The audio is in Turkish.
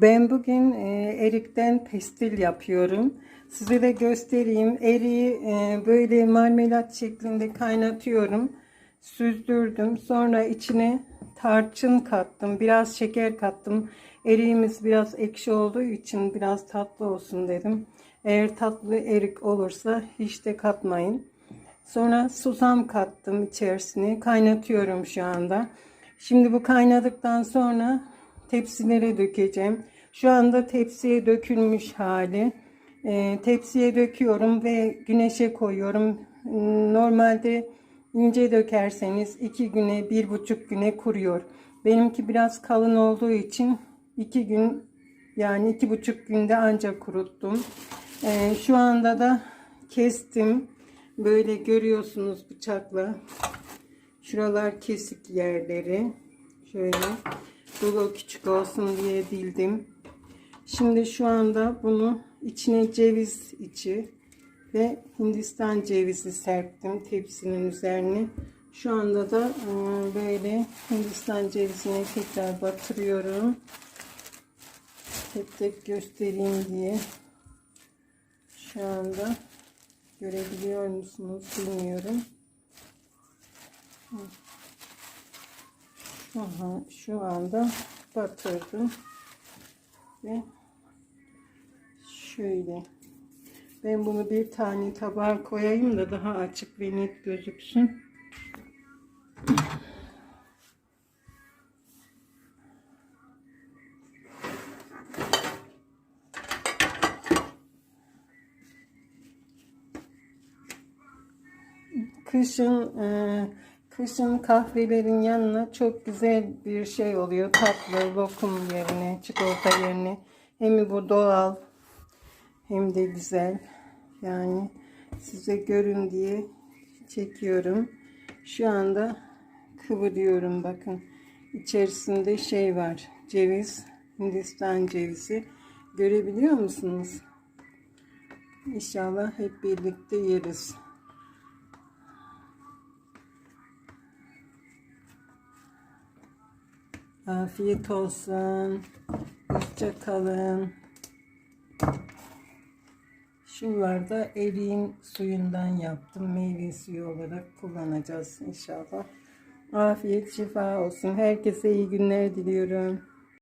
Ben bugün e, erikten pestil yapıyorum. Size de göstereyim. Eriği e, böyle marmelat şeklinde kaynatıyorum. Süzdürdüm. Sonra içine tarçın kattım. Biraz şeker kattım. Eriğimiz biraz ekşi olduğu için biraz tatlı olsun dedim. Eğer tatlı erik olursa hiç de katmayın. Sonra susam kattım içerisine. Kaynatıyorum şu anda. Şimdi bu kaynadıktan sonra tepsilere dökeceğim. Şu anda tepsiye dökülmüş hali. Ee, tepsiye döküyorum ve güneşe koyuyorum. Normalde ince dökerseniz iki güne, bir buçuk güne kuruyor. Benimki biraz kalın olduğu için iki gün yani iki buçuk günde ancak kuruttum. Ee, şu anda da kestim. Böyle görüyorsunuz bıçakla. Şuralar kesik yerleri. Şöyle dolu küçük olsun diye dildim. Şimdi şu anda bunu içine ceviz içi ve Hindistan cevizi serptim tepsinin üzerine. Şu anda da e, böyle Hindistan cevizini tekrar batırıyorum. Tek tek göstereyim diye. Şu anda görebiliyor musunuz bilmiyorum. Aha, şu anda batırdım ve şöyle ben bunu bir tane tabağa koyayım da daha açık ve net gözüksün. Kışın e, kışın kahvelerin yanına çok güzel bir şey oluyor. Tatlı lokum yerine, çikolata yerine. Hem bu doğal hem de güzel. Yani size görün diye çekiyorum. Şu anda kıvırıyorum bakın. İçerisinde şey var. Ceviz, Hindistan cevizi. Görebiliyor musunuz? İnşallah hep birlikte yeriz. Afiyet olsun. Hoşça kalın. Şunlar da eriğin suyundan yaptım. Meyve suyu olarak kullanacağız inşallah. Afiyet şifa olsun. Herkese iyi günler diliyorum.